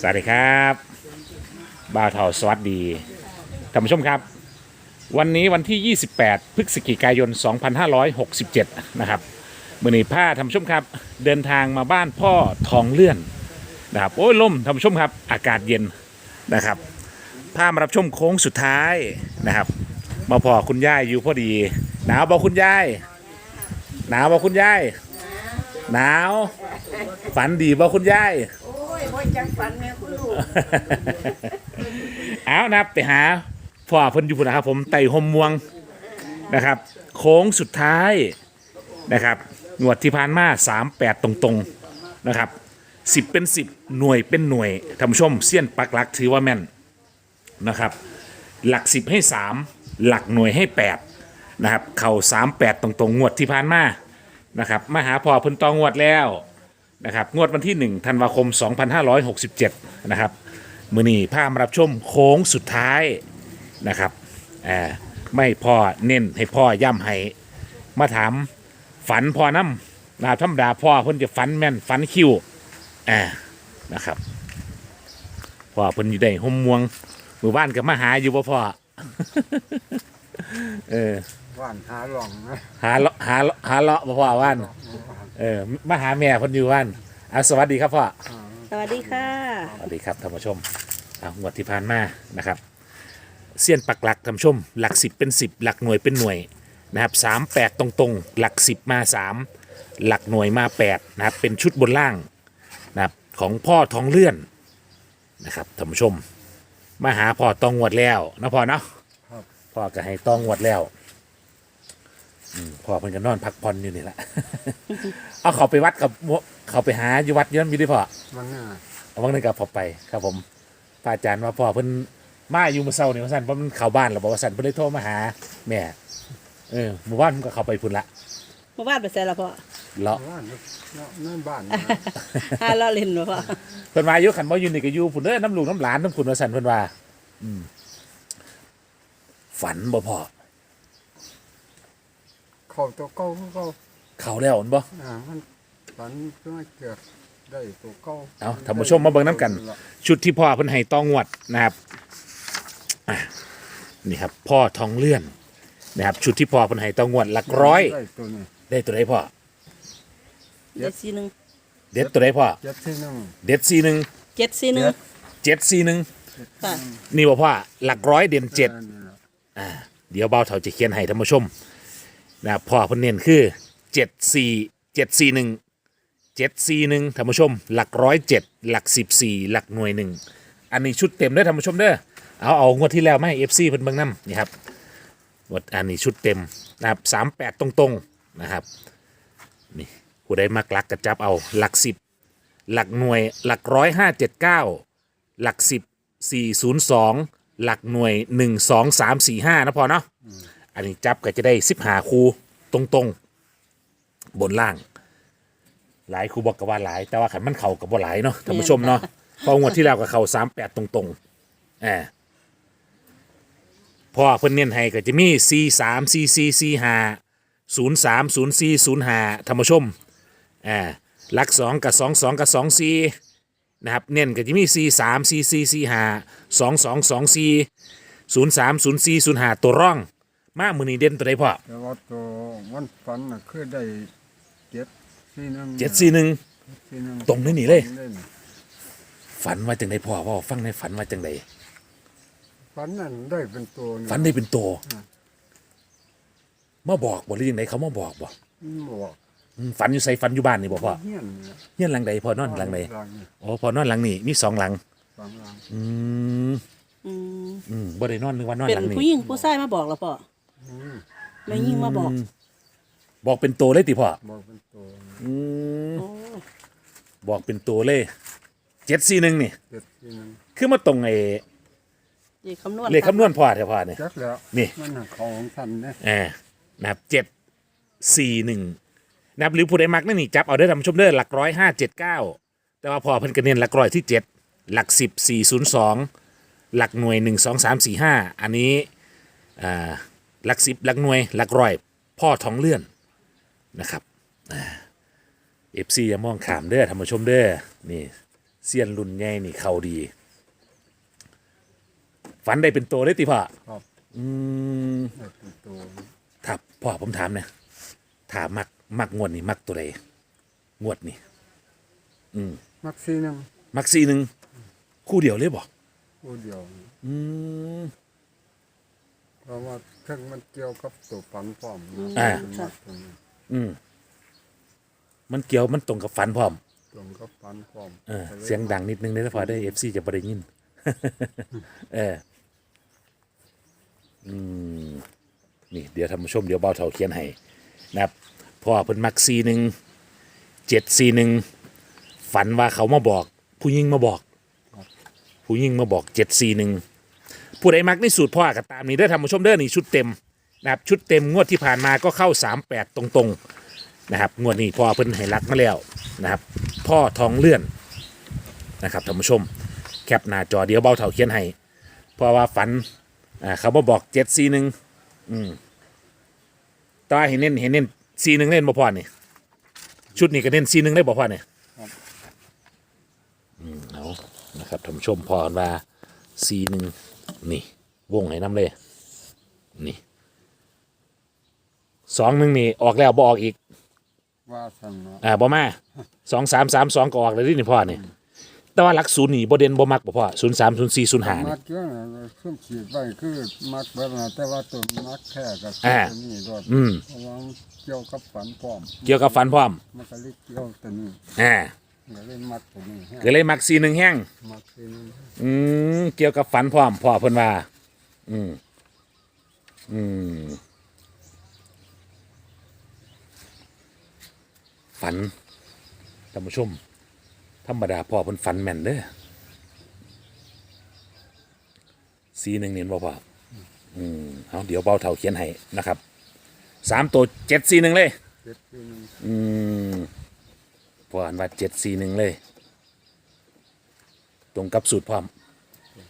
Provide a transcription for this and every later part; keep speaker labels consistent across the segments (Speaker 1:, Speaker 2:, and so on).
Speaker 1: สวัสดีครับบ่าวเทาสวัสดีท่านผู้ชมครับ วันนี้วันที่ 28 พฤศจิกายน 2567 นะครับมือนี้ผ้าท่านผู้ชมครับ เดินทางมาบ้านพ่อทองเลื่อนนะครับโอ้ยลมท่านผู้ชมครับ อากาศเย็นนะครับพามารับชมโค้งสุดท้ายนะครับ มาพอคุณย่ายอยู่พอดี หนาวบอกคุณย่ายหนาวบอกคุณย่ายหนาว ฝันดีบอกคุณย่าย
Speaker 2: ฝันแม่คุณลูก
Speaker 1: เอานะครับไปหาพ่อเพิ่นอยู่พุ่นนะครับผมไต่หมม่วงนะครับ โค้งสุดท้ายนะครับงวดที่ผ่านมา38 ตรงๆนะครับ 10 เป็น 10 หน่วยเป็นหน่วยท่านผู้ชมเสี้ยนปักหลักถือว่าแม่นนะครับ หลัก 10 ให้ 3 หลักหน่วยให้ 8 นะครับ เข่า38 ตรงๆงวดที่ผ่านมานะครับมาหาพ่อเพิ่นตองงวดแล้ว นะครับงวดวันที่ 1 ธันวาคม 2567 นะครับ มือนี้พามารับชมโค้งสุดท้ายนะครับอ่าไม่พ่อเน้นให้พ่อย่ำให้มาถามฝันพ่อน้ำนะครับธรรมดาพ่อเพิ่นจะฝันแม่นฝันคิวอ่านะครับพ่อเพิ่นอยู่ได้ห่มม่วงมือบ้านกับมาหาอยู่บ่พ่อ เออ
Speaker 3: ว่านหาหล่องนะ
Speaker 1: หาเลาะหาเลาะหาเลาะบ่พ่อว่าน เออมาหาแม่เพิ่นอยู่ว่านอะสวัสดีครับพ่อ
Speaker 2: สวัสดีค่ะ
Speaker 1: สวัสดีครับท่านผู้ชมเอางวดที่ผ่านมานะครับ เสี้ยนปักหลักท่านผู้ชม หลักสิบเป็นสิบหลักหน่วยเป็นหน่วยนะครับสามแปดตรงๆ หลักสิบมาสามหลักหน่วยมาแปดนะครับเป็นชุดบนล่างนะครับของพ่อทองเลื่อนนะครับท่านผู้ชม มาหาพ่อตองงวดแล้วนะพ่อเนาะพ่อก็ให้ตองงวดแล้ว อืมพ่อเพิ่นก็นอนพักผ่อนอยู่นี่แหละ เอาเขาไปวัดกับเขาไปหาอยู่วัดเยอะมีด้วยพ่อ
Speaker 3: มันน่ะ
Speaker 1: เอาวังนึงกับพอไปครับผมพระอาจารย์ว่าพ่อเพิ่นมาอยู่มื้อเช้านี่ว่าซั่นเพราะมันเข้าบ้านแล้วบอกว่าซั่นเพิ่นเลยโทรมาหา แม่เออหมู่บ้านมันก็เข้าไปพุ่นละ
Speaker 2: เมื่อวานไปใส่ละพ่อ
Speaker 1: เลาะ
Speaker 3: ว่านเนาะนั่นบ้านนะ
Speaker 2: หาเราเล่นบ่พ่อ
Speaker 1: เพิ่นมาอยู่คันบ่อยู่นี่ก็อยู่พุ่นเด้อน้ำลูกน้ำหลานน้ำพุ่นว่าซั่นเพิ่นว่า อืมฝันบ่พ่อ
Speaker 3: เขาตัวเก่าเขา
Speaker 1: เข้าแล้วอันบ่
Speaker 3: อ่ามันฝันเพื่อเกิดได้ตัวเก่า
Speaker 1: เอาท่านผู้ชมมาเบิ่งน้ำกัน ชุดที่พ่อเพิ่นให้ต้องงวดนะครับอะนี่ครับพ่อทองเลื่อนนะครับชุดที่พ่อเพิ่นให้ต้องงวดหลักร้อย
Speaker 3: ได้ตัวนี้
Speaker 1: ได้ตัวใดพ่อ
Speaker 2: เจ็ดสี่หนึ่ง
Speaker 1: เด็ดตัวใดพ่อ
Speaker 3: เจ็ดที่หนึ่ง
Speaker 1: เด็ดซีหนึ่ง
Speaker 2: เจ็ดสี่หนึ่ง
Speaker 1: เจ็ดซีหนึ่ง
Speaker 2: ค่ะ
Speaker 1: นี่บอกว่าหลักร้อยเด่นเจ็ด
Speaker 3: ออนี่ล่ะ
Speaker 1: อ่าเดี๋ยวเบาเถาจะเขียนให้ท่านผู้ชม นะพ่อเพิ่นเน้นคือเจ็ดสี่เจ็ดสี่หนึ่งเจ็ดสี่หนึ่งท่านผู้ชม หลักร้อยเจ็ดหลักสิบสี่หลักหน่วยหนึ่งอันนี้ชุดเต็มด้อท่านผู้ชมเด้อเอาเอางวดที่แล้วมาให้เอฟซีเพิ่นเบิ่งนํนี่ครับงวดอันนี้ชุดเต็มนะครับสามแปดตรงๆนะครับนี่ผู้ใดมักหลักกระจับเอาหลักสิบหลักหน่วยหลักร้อยห้าเจ็ดเก้าหลักสิบสี่ศูนย์สองหลักหน่วยหนึ่งสองสามสี่ห้านะพอเนาะ อันนี้จับก็จะได้สิบหาคูตรงตรงๆบนล่าง หลายครูบอกกับว่าหลาย แต่ว่าขันมันเข่ากับว่าหลายเนาะท่านผู้ชมเนาะเพองวดที่แล้วกับเข่าสามแปดตรงตรงๆอ่าพอเพิ่นเน้นให้ก็จะมีสี่สามสี่สี่สี่ห้าศูนย์สามศูนย์สี่ศูนย์ห้าท่านผู้ชมอ่าหลักสองกับสองสองกับสองสี่นะครับเน้นก็จะมี4 3 4 4 4 5 2 2 2 4 0 3 0 4 0 5ตัวร่อง มากมือนี้เด่นตัวใดพ่อ
Speaker 3: แต่ว่าตัวมันฝันน่ะคือได้เจ็ดที่หนึ่ง
Speaker 1: เจ็ดสี่หนึ่ง
Speaker 3: ที่หนึ่ง
Speaker 1: ตรงนี้นี่เลย
Speaker 3: ตรงนี่
Speaker 1: ฝันว่าจังไดพ่อพ่อฟังในฝันว่าจังได
Speaker 3: ฝันนั่นได้เป็นตัวนี่
Speaker 1: ฝันได้เป็นตัว
Speaker 3: อืม
Speaker 1: มาบอกบ่หรือยังไงเขามาบอกบ่
Speaker 3: มันบอก
Speaker 1: อืมฝันอยู่ใส่ฝันอยู่บ้านนี่บ่พ่อ
Speaker 3: เฮี้ยนนี่ล่ะ
Speaker 1: เฮียนหลังใดพ่อนอนหลังใด
Speaker 3: หลังนี่
Speaker 1: อ๋อพ่อนอนหลังนี่มีสองหลัง
Speaker 3: สองหลัง
Speaker 1: อืม
Speaker 2: อืม
Speaker 1: อืมบ่ได้นอนนึกว่านอน
Speaker 2: เป็น
Speaker 1: หลัง
Speaker 2: ผู้
Speaker 1: นี่
Speaker 2: หญิงผู้ชายมาบอกละพ่อ
Speaker 3: อืม
Speaker 2: แม่ยิ่งมาบอก
Speaker 1: มบอกเป็นตัวเลยติพ่อ
Speaker 3: บอกเป็นตัวนี่
Speaker 1: อืม
Speaker 2: โอ้
Speaker 1: บอกเป็นตัวเลยเจ็ดสี่หนึ่งนี่
Speaker 3: เจ็ดที่หนึ่ง
Speaker 1: คือมาตรงไอ้
Speaker 2: เลขคำนวณ
Speaker 1: เลขคำนวณพ่อเถอะพ่อเนี่ย
Speaker 3: จักแล้ว
Speaker 1: นี่
Speaker 3: มันน่ะของสันเนี่ย
Speaker 1: อ่านะครับเจ็ดสี่หนึ่งนะครับหรือผู้ใดมักนั่นนี่จับเอาได้อท่านผู้ชมเด้อหลักร้อยห้าเจ็ดเก้าแต่ว่าพอเพิ่นกระเน้นหลักร้อยที่เจ็ดหลักสิบสี่ศูนย์สองหลักหน่วยหนึ่งสองสามสี่ห้าอันนี้อ่า หลักสิบหลักหน่วยหลักร้อย พ่อท้องเลื่อนนะครับเอฟซีอย่ามองขามเด้อท่านผู้ชมเด้อนี่เซียนรุ่นใหญ่นี่เขาดี ฝันได้เป็นตัวเลยติพ่อ
Speaker 3: ครับ
Speaker 1: อืม
Speaker 3: ได้เป็นตัว
Speaker 1: ถ้าพ่อผมถามเนี่ยถามมักมักงวดนี่มักตัวใดงวดนี่
Speaker 3: มักซีหนึง
Speaker 1: มักซีหนึ่งคู่เดียวเลยบอก
Speaker 3: ผู้เดียว
Speaker 1: อืม
Speaker 3: เพราะว่า เครื่องมันเกี่ยวกับตัวฝันพร้อมนะ
Speaker 1: อ่า
Speaker 3: มักตรงนี้
Speaker 1: อืมมันเกี่ยวมันตรงกับฝันพร้อม
Speaker 3: ตรงกับฝันพร้อม
Speaker 1: เออเสียงดังนิดนึงได้พอได้เอฟซีจะบริยิน เอออืมนี่เดี๋ยวท่านผู้ชมเดี๋ยวเบาเท่าเขียนให้นะครับพ่อเพิ่นมักซีหนึ่งเจ็ดซีหนึ่งฝันว่าเขามาบอก ผู้ยิ่งมาบอก ผู้ยิ่งมาบอกเจ็ดซีหนึ่ง ผู้ใดมักในสูตรพ่อก็ตามนี้เด้อท่านผู้ชมเด้อนี่ชุดเต็มนะครับชุดเต็มงวดที่ผ่านมาก็เข้าสามแปดตรงๆนะครับงวดนี้พ่อเพิ่นให้รักมาแล้วนะครับ พ่อทองเลื่อนนะครับท่านผู้ชม แคปหน้าจอเดี๋ยวเบาเท่าเขียนให้เพราะว่าฝันอ่าเขามาบอกเจ็ดซีหนึ่งอืมแตว่าเห็นเน้นเห็นเน้นซีหนึ่งเล่นบ่พอนี่ชุดนี้ก็เน้นซีหนึ่งได้บ่พอเนี่ยอืมเอานะครับท่านผู้ชมพอกันว่าซีหนึ่ง นี่ วงให้น้ำเลย นี่สองหนึ่งนี่ ออกแล้วบออกอีก
Speaker 3: ว่าสั่นเนาะ
Speaker 1: อ่าบ่มาสองสามสามสองก็ออกเลยที่นี่พ่อนี่แต่ว่าหลักศูนย์นี่บ่เด่นบ่มักบ่พ่อศูนย์สามศูนย์สี่ศูนย์ห้า
Speaker 3: มั
Speaker 1: นี่
Speaker 3: กเยอะนะเครื่องขีดไว้คือมักเบิดนะแต่ว่าตัวมักแค่กับ
Speaker 1: อ่า
Speaker 3: ตัวนี้รอด
Speaker 1: อืม
Speaker 3: เพราะว่ามันเกี่ยวกับฝันพร้อม
Speaker 1: เกี่ยวกับฟันพร้อม
Speaker 3: มันก็เลยเกี่ยวตัวนี้
Speaker 1: อ่า
Speaker 3: ก็เลยมักตัวนี้แห้ง
Speaker 1: ก็เลยมักสี่หนึ่งแห้ง
Speaker 3: มักซีหนึง
Speaker 1: อืมเกี่ยวกับฟันพร้อมพ่อเพิ่นว่า อืมอืมฝันท่านผู้ชม ธรรมดาพ่อเพิ่นฝันแม่นเด้อสีหนึ่งเนี่ยบ่พ่ออืมเอาเดี๋ยวเบาเท่าเขียนให้นะครับสามตัวเจ็ดสี่หนึ่งเลย
Speaker 3: เจ็ดซีหนึง
Speaker 1: อืม พออ่านว่าเจ็ดสี่หนึ่งเลย ตรงกับสูตรพร้อม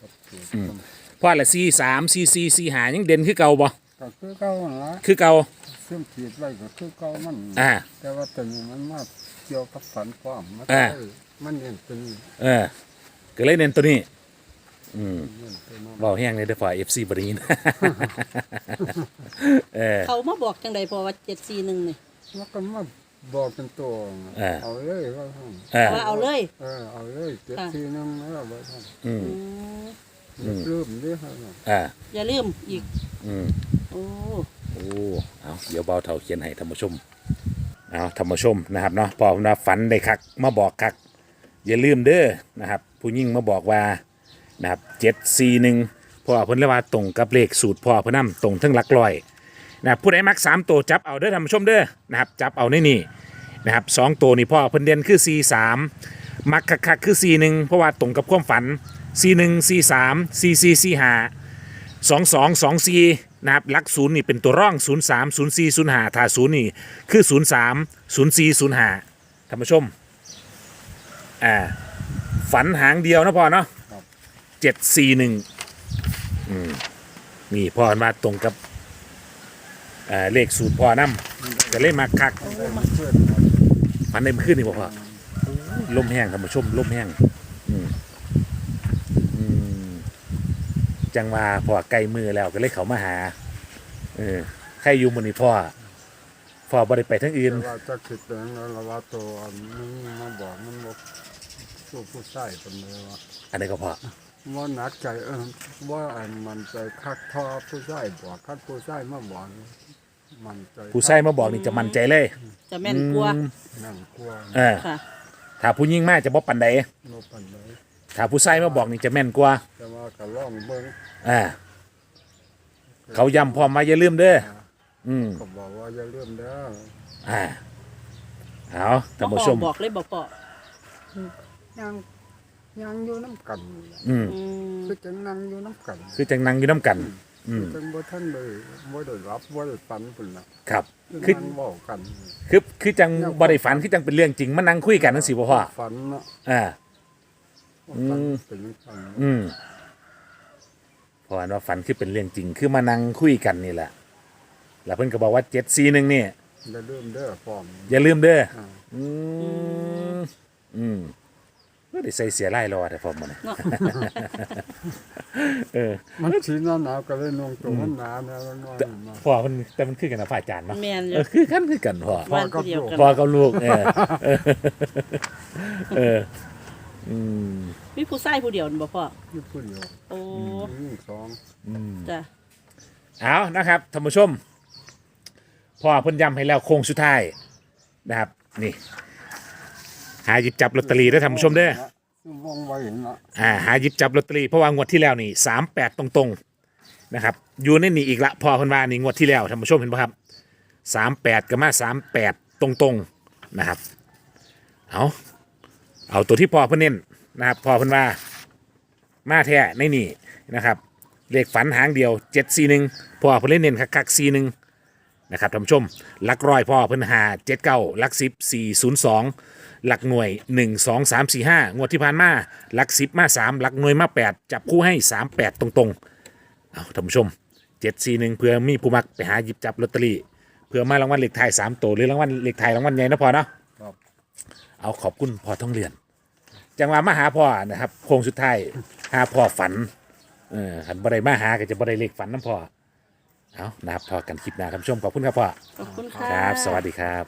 Speaker 3: กับตัว
Speaker 1: เพราะละสี่สามสี่สี่สี่หายังเด่นคือเก่าบ่
Speaker 3: ก็คือเก่าหั่นละ
Speaker 1: คือเก่า
Speaker 3: เครื่องขีดไว้ก็คือเก่ามัน
Speaker 1: อ่า
Speaker 3: แต่ว่าตัวนี้มันมาเกี่ยวกับฝันพร้อมมัน
Speaker 1: อ่า
Speaker 3: ก็เลยมันเน้นตัวนี้
Speaker 1: เออก็เลยเน้นตัวนี้ อืม
Speaker 3: เน้นตัวนั้น
Speaker 1: เบาแห้งเลยเด้อฝ่ายเอฟซีบรีนเออ
Speaker 2: เขามาบอกจังใดพอว่าเจ็ดสี่หนึ่งนี่
Speaker 3: แล้วก็มา บอกเป็นตัว
Speaker 1: อ่า
Speaker 3: เอาเลยว่าท่าน
Speaker 1: เออ
Speaker 2: ว่าเอาเลย
Speaker 3: เออเอาเลยเจ็ด
Speaker 2: ค่ะ
Speaker 3: ซีหนึงแล้วว่าท่าน
Speaker 1: อืม
Speaker 2: อืม
Speaker 1: อืม
Speaker 3: ลืมดิฮะ
Speaker 1: อ่า
Speaker 2: อย่าลืมอีก
Speaker 1: อืม
Speaker 2: โอ้
Speaker 1: โอ้ เอาเดี๋ยวเบาเท่าเขียนให้ท่านผู้ชม เอาท่านผู้ชมนะครับเนาะพอผมว่าฝันได้คัก มาบอกคัก อย่าลืมเด้อนะครับ ผู้ยิ่งมาบอกว่านะครับเจ็ดสี่หนึ่งพ่อเพิ่นเรียกว่าตรงกับเลขสูตรพ่อเพิ่นนำตรงทั้งหลักร้อย นะครับผู้ใดมักสามตัวจับเอาเด้อท่านผู้ชมเด้อนะครับจับเอาในนี่นะครับสองตัวนี่พ่อเพิ่นเด่นคือสี่สามมักคักๆคือสี่หนึ่งเพราะว่าตรงกับความฝันสี่หนึ่งสี่สามสี่สี่สี่ห้าสองสองสองสี่นะครับหลักศูนย์นี่เป็นตัวร่องศูนย์สามศูนย์สี่ศูนย์ห้าถ้าศูนย์นี่คือศูนย์สามศูนย์สี่ศูนย์ห้าท่านผู้ชมอ่าฝันหางเดียวนะพ่อเนาะเจ็ดสี่หนึ่งอืมนี่พ่อมาตรงกับ อ่าเลขสูตรพ่อนำก็เลยมาคัก
Speaker 3: ได้มาเพื่อน
Speaker 1: ฝันในเมื่อคืนนี่บ่พ่อลมแห้งท่านผู้ชมลมแห้งอืมอืมจังว่าพ่อใกล้มือแล้วก็เลยเขามาหาเออใครอยู่มือนี่พ่อพ่อบ่ได้ไปทั้งอื่น
Speaker 3: แต่ว่าจะคิดเองแล้วว่าตัวอันนี้มาบอกมันบอกตัวผู้ชายคนเลยว่า
Speaker 1: อันนี้ก็พ่อ
Speaker 3: ว่าหนักใจเออว่าอันมันใจคักทอผู้ชายบอกคัดผู้ชายมาบอกมันใจ
Speaker 1: ผู้ชายมาบอกนี่จะมั่นใจเลย
Speaker 2: จะแม่นกลัว
Speaker 1: อืม
Speaker 3: นั่งกลัว
Speaker 1: เออ
Speaker 2: ค่ะ
Speaker 1: ถ้าผู้ยิ่งมาจะบ่ปันใด
Speaker 3: โนปันเลย
Speaker 1: ถ้าผู้ชายมาบอกนี่จะแม่นกว่า
Speaker 3: แต่ว่าก็ล่องเบิ้ง
Speaker 1: อ่าเขาย้ำพร้อมมาอย่าลืมเด้ออืม
Speaker 3: ก็บอกว่าอย่าลืมเด้อ
Speaker 1: อ่าเอาท่าน
Speaker 2: พ่อ
Speaker 1: ผู้ชม
Speaker 2: บอกเลยบอกพ่อ
Speaker 3: ยัง ยังอยู่น้ำกันนี่แหละ
Speaker 1: อืม
Speaker 2: อืม
Speaker 3: คือจังนั่งอยู่น้ำกัน
Speaker 1: คือจังนั่งอยู่น้ำกัน อืม
Speaker 3: จังบ่ท่านเลยบ่ได้รับบ่ได้ปันพุ่นน่ะ
Speaker 1: ครับ
Speaker 3: คือ
Speaker 1: คือ
Speaker 3: นั่งเว้ากัน
Speaker 1: คือคือจังบ่ได้ฝันคือจังเป็นเรื่องจริงมานั่งคุยกันจังซี่บ่พ่อ
Speaker 3: ฝันเนาะ
Speaker 1: อ่า
Speaker 3: ฝัน
Speaker 1: อืม
Speaker 3: เป็นฝัน
Speaker 1: อืมเพราะว่าฝันคือเป็นเรื่องจริง คือมานั่งคุยกันนี่แหละ แล้วเพิ่นก็บอกว่าเจ็ดซีหนึ่งนี่
Speaker 3: อย่าลืมเด้อพร้อม
Speaker 1: อย่าลืมเด้อ
Speaker 3: อ่า
Speaker 1: อืมอืม ก็ได้ใส่เสียไล่รอแต่พอมัน
Speaker 2: เนาะ
Speaker 1: เออ
Speaker 3: มันสีหนาหนาวก็เลยนุ่งตัวมันหนาแนวน้อยๆมา
Speaker 1: พอมันแต่มันคือกันนะฝ่ายจานเนาะ
Speaker 2: แม่นอ
Speaker 1: เอยู่อคือกันคือกันพอ
Speaker 2: บ้านผู้เดียวกัน
Speaker 1: พอกับลูกเออเออเอออืม
Speaker 2: มีผู้ชายผู้เดียวนี่บ่พ่อ
Speaker 3: อยู่ผู้เดียว
Speaker 2: โอ้
Speaker 3: ยิ่งสอง
Speaker 2: จ้ะ
Speaker 1: เอานะครับท่านผู้ชมพ่อเพิ่นย้ำให้แล้วโค้งสุดท้ายนะครับ นี่ หาหยิบจับลอตเตอรี่ได้อท่านผู้ชมเด้อ
Speaker 3: ซึ่งไว้เห็นละ
Speaker 1: อ่าหาหยิบจับลอตเตอรี่เพราะว่างวดที่แล้วนี่สามแปดตรงๆนะครับอยู่ในนี่อีกละพอเพิ่นว่านี่งวดที่แล้วท่านผู้ชมเห็นป่ะครับสามแปดก็มาสามแปดตรงๆนะครับเอาเอาตัวที่พอเพิ่นเน้นนะครับพอเพิ่นว่ามาแท้ในนี่นะครับเลขฝันหางเดียวเจ็ดสี่หนึ่งพอเพิ่นเล่นเน้นคักๆสี่หนึ่ง นะครับท่านผู้ชมลักร้อยพ่อเพิ่นหาเจ็ดเก้าลักสิบสี่ศูนย์สอง หลักหน่วยหนึ่งสองสามสี่ห้างวดที่ผ่านมาหลักสิบมาสามหลักหน่วยมาแปดจับคู่ให้สามแปดตรงๆเอาท่านผู้ชมเจ็ดสี่หนึ่งเพื่อมีผู้มักไปหาหยิบจับลอตเตอรี่เพื่อมารางวัลเลขไทายสามตัวหรือรางวัลเลขไทายรางวัลใหญ่นะพอเนาะ
Speaker 3: ครับ
Speaker 1: เอาขอบคุณพอท่องเรียนจังหวะมาหาพ่อนะครับโค้งสุดท้ายหาพ่อฝันเออขันบ่ได้มาหาก็จะบ่ได้เลขฝันน้ำพ่อเอานะครับพอกันคลิปหน้าครับผู้ชมขอบคุณครับพ่อ
Speaker 2: ขอบคุณค่ะ
Speaker 1: ครับ สวัสดีครับ